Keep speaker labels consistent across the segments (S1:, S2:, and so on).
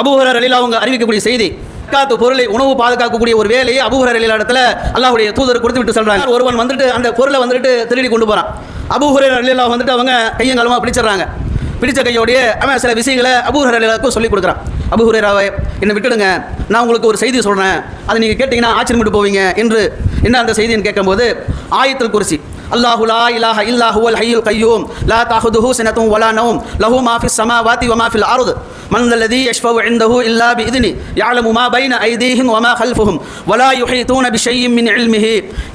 S1: அபூஹரர் அலிலா அவங்க அறிவிக்கக்கூடிய செய்தி காத்து பொருளை உணவு பாதுகாக்கக்கூடிய ஒரு வேலையை அபூஹரர் அலிலா இடத்துல அல்லாஹுடைய தூதர் கொடுத்து விட்டு சொல்றாங்க. ஒருவன் வந்துட்டு அந்த பொருளை வந்துட்டு திருடி கொண்டு போறான். அபூஹரர் அலிலா வந்துட்டு அவங்க கையங்காலமாக பிடிச்சிடுறாங்க. பிடிச்ச கையோடைய அவன் சில விஷயங்களை அபூஹரர் அலிலாவுக்கும் சொல்லி கொடுக்குறான். அபுஹுரேராவை என்னை விட்டுடுங்க நான் உங்களுக்கு ஒரு செய்தி சொல்றேன். அதை நீங்க கேட்டீங்கன்னா ஆச்சரியப்பட்டு போவீங்க என்று என்ன அந்த செய்தின்னு கேட்கும்போது ஆயத்தில் குறிச்சி அல்லாஹு லா இலாஹ இல்லா ஹுவல் ஹய்யுல் கய்யூம் லா தஹுதுஹு சினத்தும் வலா நவும் லஹு மா ஃபிஸ் ஸமாவாதி வமா ஃபில் அர்த் من ذا الذي يشفع عنده إلا بإذنه يعلم ما بين أيديهم وما خلفهم ولا يحيطون بشيء من علمه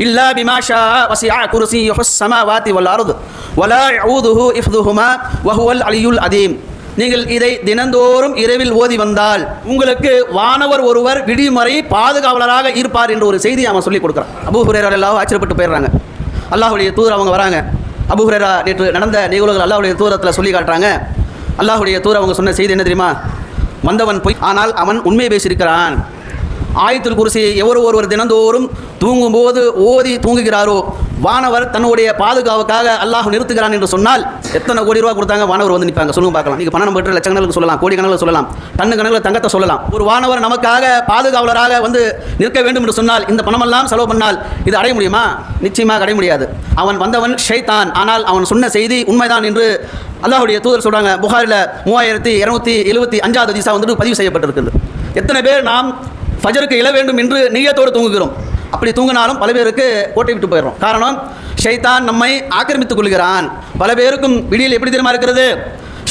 S1: إلا بما شاء وسع كرسيه السماوات والأرض ولا يعوده إفضهما وهو العلي العظيم நீங்கள் இதை தினந்தோறும் இரவில் ஓதி வந்தால் உங்களுக்கு வானவர் ஒருவர் விடிமறை பாதுகாவலராக இருப்பார் என்ற ஒரு செய்தி அவன் சொல்லி கொடுக்குறான் அபூ ஹுரேரா எல்லாம் ஆச்சரியப்பட்டு போயிடுறாங்க அல்லாஹுடைய தூதர் அவங்க வராங்க. அபூ நேற்று நடந்த நிகழ்வுகள் அல்லாஹுடைய தூரத்தில் சொல்லி காட்டுறாங்க. அல்லாஹுடைய தூதர் அவங்க சொன்ன செய்தி என்ன தெரியுமா? வந்தவன் பொய் ஆனால் அவன் உண்மையை பேசியிருக்கிறான். ஆயத்துல் குருசியை எவர் ஒருவர் தினந்தோறும் தூங்கும்போது ஓதி தூங்குகிறாரோ வானவர் தன்னுடைய பாதுகாவுக்காக அல்லாஹ் நிறுத்துகிறான் என்று சொன்னால் எத்தனை கோடி ரூபா கொடுத்தாங்க? வானவர் வந்து நிற்பாங்க. சொல்லுங்க பார்க்கலாம். நீங்கள் பணம் பெற்ற லட்ச கணக்கில் சொல்லலாம் கோடி கணக்கில் சொல்லலாம் டன்னு கணக்கில் தங்கத்தை சொல்லலாம். ஒரு வானவர் நமக்காக பாதுகாவலராக வந்து நிற்க வேண்டும் என்று சொன்னால் இந்த பணமெல்லாம் செலவு பண்ணால் இது அடைய முடியுமா? நிச்சயமாக அடைய முடியாது. அவன் வந்தவன் ஷைத்தான். ஆனால் அவன் சொன்ன செய்தி உண்மைதான் என்று அல்லாஹுடைய தூதர் சொல்கிறாங்க புகாரில் மூவாயிரத்தி இரநூத்தி எழுபத்தி அஞ்சாவது திசா வந்துட்டு பதிவு செய்யப்பட்டிருக்குது. எத்தனை பேர் நாம் ஃபஜருக்கு இழ வேண்டும் என்று நீயத்தோடு தூங்குகிறோம். அப்படி தூங்கினாலும் பல பேருக்கு கோட்டை விட்டு போயிடுறோம். காரணம் ஷைத்தான் நம்மை ஆக்கிரமித்துக் கொள்கிறான். பல பேருக்கும் விடியல் எப்படி தெரியுமா இருக்கிறது?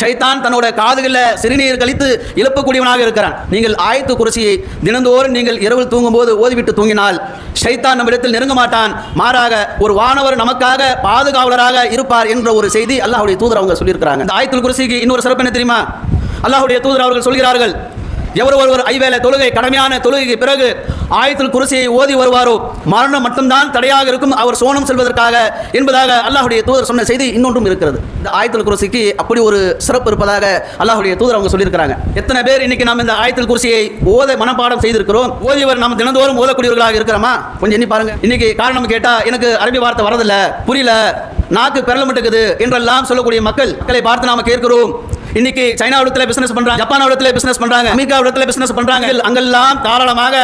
S1: ஷைத்தான் தன்னோட காதுகளில் சிறுநீர் கழித்து இழப்பக்கூடியவனாக இருக்கிறான். நீங்கள் ஆயத்து குரசியை தினந்தோறும் நீங்கள் இரவில் தூங்கும்போது ஓதிவிட்டு தூங்கினால் ஷைத்தான் நம்மிடத்தில் நெருங்க மாட்டான். மாறாக ஒரு வானவர் நமக்காக பாதுகாவலராக இருப்பார் என்ற ஒரு செய்தி அல்லாஹுடைய தூதர் அவங்க சொல்லியிருக்கிறாங்க. இந்த ஆயத்துல் குரசிக்கு இன்னொரு சிறப்பு என்ன தெரியுமா? அல்லாஹுடைய தூதர் அவர்கள் சொல்கிறார்கள் எவர் ஒருவர் ஐவேளை தொழுகை கடமையான தொழுகைக்கு பிறகு ஆயத்தில் குருசியை ஓதி வருவாரோ? மரணம் மட்டும்தான் தடையாக இருக்கும். அவர் சோனம் செல்வதற்காக என்பதாக அல்லாஹுடைய தூதர் சொன்ன செய்தி இன்னொன்றும் இருக்கிறது. இந்த ஆயத்தில் குருசிக்கு அப்படி ஒரு சிறப்பு இருப்பதாக அல்லாஹுடைய தூதர் அவங்க சொல்லியிருக்கிறாங்க. எத்தனை பேர் இன்னைக்கு நாம் இந்த ஆயத்தில் குருசியை ஓத மனப்பாடம் செய்திருக்கிறோம்? ஓதியவர் நாம் தினந்தோறும் ஓதக்கூடியவர்களாக இருக்கிறோமா? கொஞ்சம் எண்ணி பாருங்க. இன்னைக்கு காரணம் கேட்டா எனக்கு அரபி வார்த்தை வரதில்லை புரியல. நாக்கு பெறலமிட்டுக்குது என்றெல்லாம் சொல்லக்கூடிய மக்கள் மக்களை பார்த்து நாம கேட்கிறோம். இன்னைக்கு சைனா உலகத்துல பிசினஸ் பண்றாங்க ஜப்பான் உலகத்துல பிசினஸ் பண்றாங்க அமெரிக்கா உலகத்துல பிசினஸ் பண்றாங்க. அங்கெல்லாம் தாராளமாக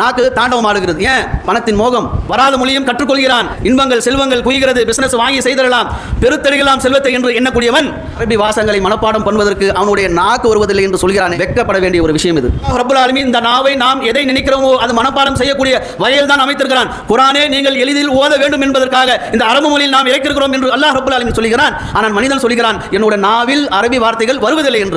S1: நாக்கு தாண்டவம் ஆடுகிறது. ஏன்? பணத்தின் மோகம். வராத மொழியும் கற்றுக்கொள்கிறான். இன்பங்கள் செல்வங்கள் குய்கிறது பிசினஸ் வாங்கி செய்திடலாம். பெருத்தெடுக்கலாம் செல்வத்தை என்று எண்ணக்கூடியவன் அரபி வாசங்களை மனப்பாடம் பண்ணுவதற்கு அவனுடைய நாக்கு வருவதில்லை என்று சொல்கிறான். வெட்கப்பட வேண்டிய ஒரு விஷயம் இது. ரப்பல் ஆலமீன் இந்த நாவை நாம் எதை நினைக்கிறோமோ அது மனப்பாடம் செய்யக்கூடிய வகையில் தான் அமைத்திருக்கிறான். குரானே நீங்கள் எளிதில் ஓத வேண்டும் என்பதற்காக இந்த அரபு மொழியில் நாம் இறக்கிருக்கிறோம் என்று அல்லாஹ் ரப்பல் சொல்கிறான். ஆனால் மனிதன் சொல்கிறான் என்னோட நாவில் அரபி வார்த்தைகள் வருவதில்லை என்று